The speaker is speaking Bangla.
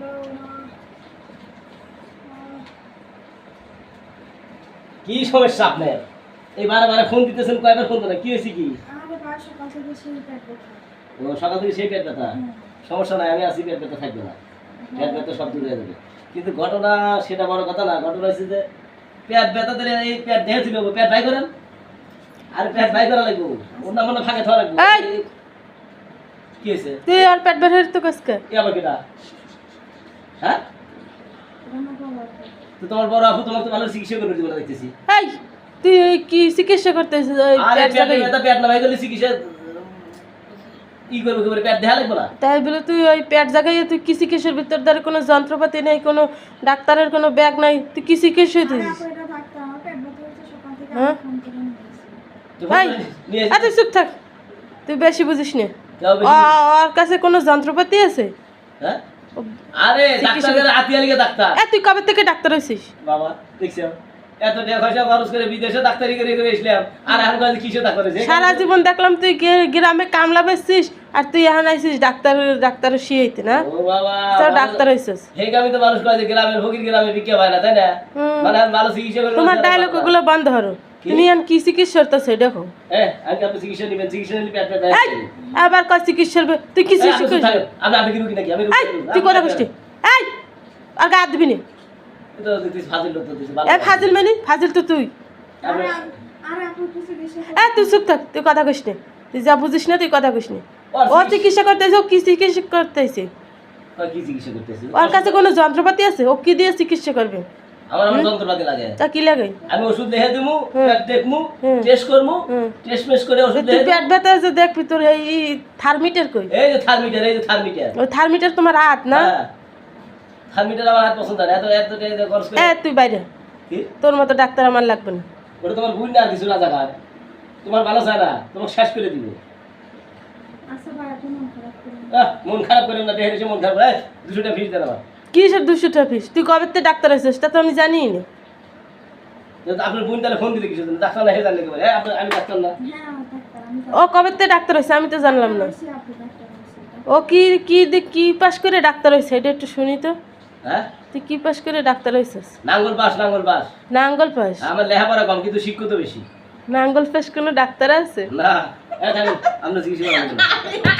না কি সমস্যা আপনার? এই বারে বারে ফোন দিতেছেন কয়বার ফোন করেন কি হয়েছে কি? ও সকাল থেকে সেই পেট ব্যথা? সমস্যা নাই আমি আছি পেট ব্যথা থাকবে না। পেট ব্যথা সব দূর যাবে। কিন্তু ঘটনা সেটা বড় কথা না ঘটনা হচ্ছে যে পেট ব্যথা দিলে এই পেট দেহে তুলে পেট বাই করেন। আর পেট বাই করা লাগবো। অন্য মনে ফাঁকে থাকা লাগবো। কি হয়েছে? তুই আর পেট ব্যথার তো কাজকে কি? আবার কেটা? হ্যাঁ? তো তোমার বড় আপু তোমাকে ভালো চিকিৎসা করে দিব না দেখতেছি। এই তুই কি চিকিৎসা করতেছিস আরে পেট পেট ব্যথা পেট না করলে চিকিৎসা ই করব করে পেট দেখা লাগবো না? তাই বলে তুই ওই পেট জায়গায় তুই কি চিকিৎসার ভিতর দ্বারা কোনো যন্ত্রপাতি নেই কোনো ডাক্তারের কোনো ব্যাগ নাই তুই কি চিকিৎসা হ্যাঁ? আরে চুপ থাক তুই বেশি বুঝিস না। ওর কাছে কোনো যন্ত্রপাতি আছে? হ্যাঁ? আরে আতিয়ালিকে ডাক্তার এ তুই কবে থেকে ডাক্তার হয়েছিস বাবা দেখছ এত পয়সা খরচ করে বিদেশে ডাক্তারি করে করে এসলাম। আর এখন কাছে কিসে ডাক্তার হয়েছে সারা জীবন দেখলাম তুই গ্রামে কামলা বেচছিস আর তুই এখন আইসিস ডাক্তার ডাক্তার শিয়াইতে না? ও বাবা তোর ডাক্তার হয়েছিস হে আমি তো মানুষ কয়েছে গ্রামের ফকির গ্রামে বিক্রি হয় না তাই না? মানে চিকিৎসা করে তোমার ডায়লগ ওগুলো বন্ধ হরো তুমি এখন কি চিকিৎসা করতেছো দেখো আবার কয় তুই কি চিকিৎসা। তুই কথা এই আর গা দিবি না? ফাজিল এ মানে? ফাজিল তো তুই। এ তুই চুপ থাক তুই কথা কইস না। তুই যা বুঝিস না তুই কথা কইস না। ওর ও চিকিৎসা করতেছে? ও কি চিকিৎসা করতেছি? ওর কাছে কোনো যন্ত্রপাতি আছে? ও কি দিয়ে চিকিৎসা করবে? আমার আমার যন্ত্রপাতি লাগে। তা কি লাগে? আমি ওষুধ লিখে দেবো। পেট দেখব টেস্ট করব টেস্ট মেস করে ওষুধ লিখে পেট ব্যথা আছে দেখবি তোর এই থার্মিটার কই? এই যে থার্মিটার এই যে থার্মিটার ওই থার্মিটার তোমার হাত না? হ্যাঁ। থার্মিটার আমার হাত পছন্দ না এত এত খরচ করে এ তুই বাইরে। তোর মতো ডাক্তার আমার লাগবে না। ওটা তোমার বুঝ না কিছু না জায়গার তোমার ভালো চায় না তোমাকে শেষ করে দিব। আচ্ছা মন খারাপ মন করে না দেখে মন খারাপ করে দুশো টাকা ফিস দেন আমার কিসের দুশো টাকা তুই কবে থেকে ডাক্তার হয়েছিস তা তো আমি জানি না যেহেতু আপনার বোন তাহলে ফোন দিলে কিছু ডাক্তার না হে জানলে হ্যাঁ আমি ডাক্তার না। হ্যাঁ আমার ডাক্তার আমি ও কবে থেকে ডাক্তার হয়েছে? আমি তো জানলাম না। ও কি কি কি পাস করে ডাক্তার হয়েছে? এটা একটু শুনি তো। হ্যাঁ? তুই কি পাস করে ডাক্তার হয়েছিস? নাঙ্গল বাস নাঙ্গল বাস নাঙ্গল পাস আমার লেখাপড়া কম কিন্তু শিক্ষিত বেশি। নাঙ্গল পাস কোনো ডাক্তার আছে? না। চিকিৎসা না।